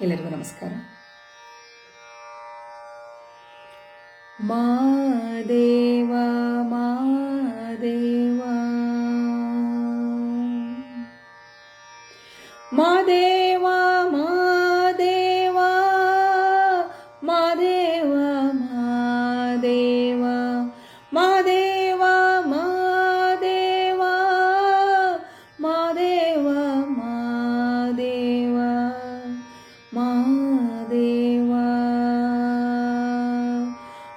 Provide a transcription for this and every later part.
ಎಲ್ಲರಿಗೂ ನಮಸ್ಕಾರ ಮಾದೇವ ಮಾದೇವ ಮಾದೇವ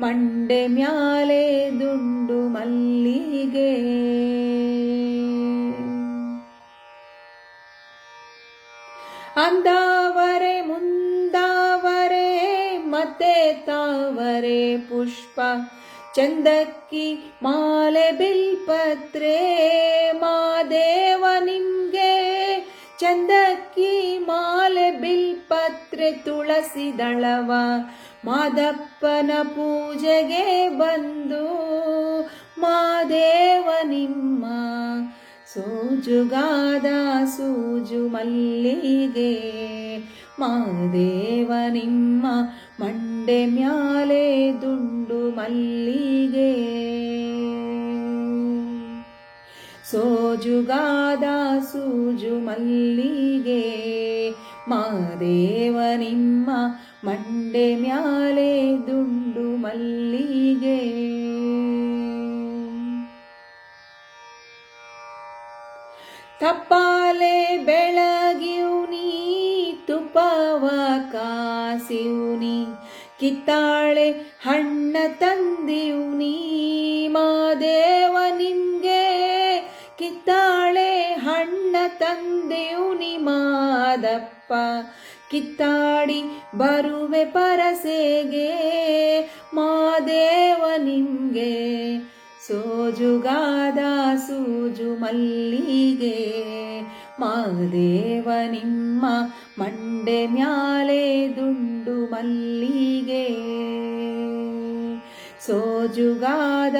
ಮಂಡೆ ಮ್ಯಾಲೆ ದುಂಡು ಮಲ್ಲಿಗೆ ಅಂದಾವರೆ ಮುಂದಾವರೆ ಮತ್ತೆ ತಾವರೆ ಪುಷ್ಪ ಚಂದಕ್ಕಿ ಮಾಲೆ ಬಿಲ್ಪತ್ರೆ ಮಾದೇವ ನಿಮ್ಗೆ ಚಂದಕ್ಕಿ ಮಾಲೆ ಬಿಲ್ಪತ್ರೆ ತುಳಸಿ ದಳವ ಮಾದಪ್ಪನ ಪೂಜೆಗೆ ಬಂದು, ಮಾದೇವ ನಿಮ್ಮ ಸೂಜುಗಾದ ಸೂಜು ಮಲ್ಲಿಗೆ, ಮಾದೇವ ನಿಮ್ಮ ಮಂಡೆ ಮ್ಯಾಲೆ ದುಂಡು ಮಲ್ಲಿಗೆ. ಸೋಜುಗಾದ ಸೂಜು ಮಲ್ಲಿಗೆ ಮಾದೇವ ನಿಮ್ಮ ಮಂಡೆ ಮ್ಯಾಲೆ ದುಂಡು ಮಲ್ಲಿಗೆ. ತಪ್ಪಾಲೆ ಬೆಳಗಿವ್ನಿ ತುಪ್ಪವ ಕಾಸಿವ್ನಿ ಕಿತ್ತಾಳೆ ಹಣ್ಣ ತಂದಿವ್ನಿ ಮಾದೇವ ನಿಮ್ಗೆ ಕಿತ್ತಾಳೆ ಹಣ್ಣ ನಿಮಾದಪ್ಪ ಮಾದಪ್ಪ ಕಿತ್ತಾಡಿ ಬರುವೆ ಪರಸೆಗೆ. ಮಾದೇವ ನಿಮ್ಗೆ ಸೋಜುಗಾದ ಸೂಜು ಮಲ್ಲಿಗೆ. ಮಾದೇವ ನಿಮ್ಮ ಮಂಡೆ ಮ್ಯಾಲೆ ದುಂಡು ಮಲ್ಲಿಗೆ. ಸೋಜುಗಾದ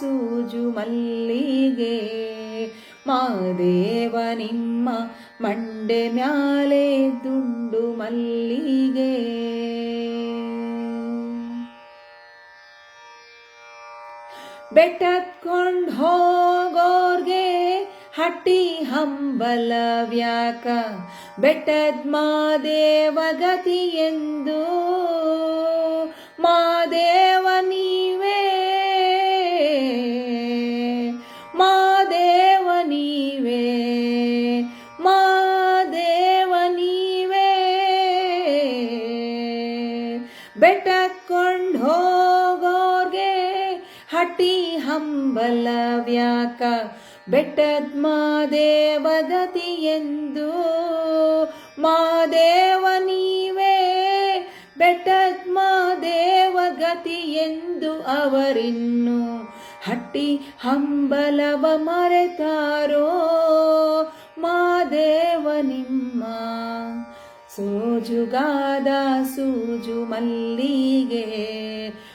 ಸೂಜು ಮಲ್ಲಿಗೆ. ಮಾದೇವ ನಿಮ್ಮ ಮಂಡೆ ಮ್ಯಾಲೆ ದುಂಡು ಮಲ್ಲಿಗೆ. ಬೆಟ್ಟತ್ಕೊಂಡ್ ಹೋಗೋರ್ಗೆ ಹಟ್ಟಿ ಹಂಬಲವ್ಯಾಕ ಬೆಟ್ಟದ್ ಮಾದೇವ ಗತಿ ಎಂದು ಮಾದೇವ ನೀವೇ ಹಟ್ಟಿ ಹಂಬಲವ್ಯಾಕ ಬೆಟ್ಟದ್ ಮಾದೇವ ಎಂದು. ಮಾದೇವ ನೀವೇ ಬೆಟ್ಟದ್ ಮಾದೇವ ಗತಿ ಎಂದು ಅವರಿನ್ನು ಹಟ್ಟಿ ಹಂಬಲವ ಮರೆತಾರೋ. ಮಾದೇವ ನಿಮ್ಮ ಸೋಜುಗಾದ ಸೂಜು ಮಲ್ಲಿಗೆ.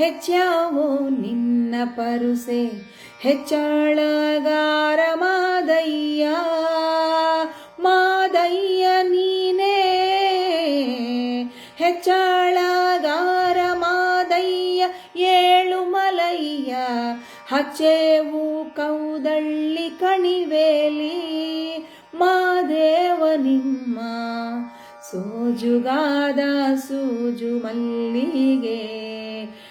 ಹೆಚ್ಚಾವೋ ನಿನ್ನ ಪರುಸೆ, ಹೆಚ್ಚಾಳಗಾರ ಮಾದಯ್ಯ. ಮಾದಯ್ಯ ನೀನೇ, ಹೆಚ್ಚಾಳಗಾರ ಮಾದಯ್ಯ, ಏಳು ಮಲಯ್ಯ. ಹಚ್ಚೇವು ಕೌದಳ್ಳಿ ಕಣಿವೇಲಿ, ಮಾದೇವ ನಿಮ್ಮ ಸೋಜುಗಾದ ಸೂಜು ಮಲ್ಲಿಗೆ.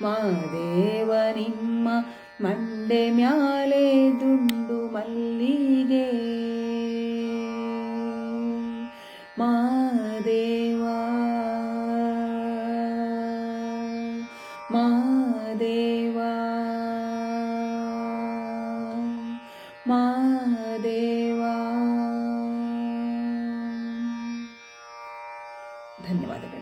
ಮಾದೇವನಿಮ್ಮ ಮಂಡೆ ಮ್ಯಾಲೆ ದುಂಡು ಮಲ್ಲಿಗೆ ಮಾದೇವ ಮಾದೇವ ಮಾದೇವ ಧನ್ಯವಾದಗಳು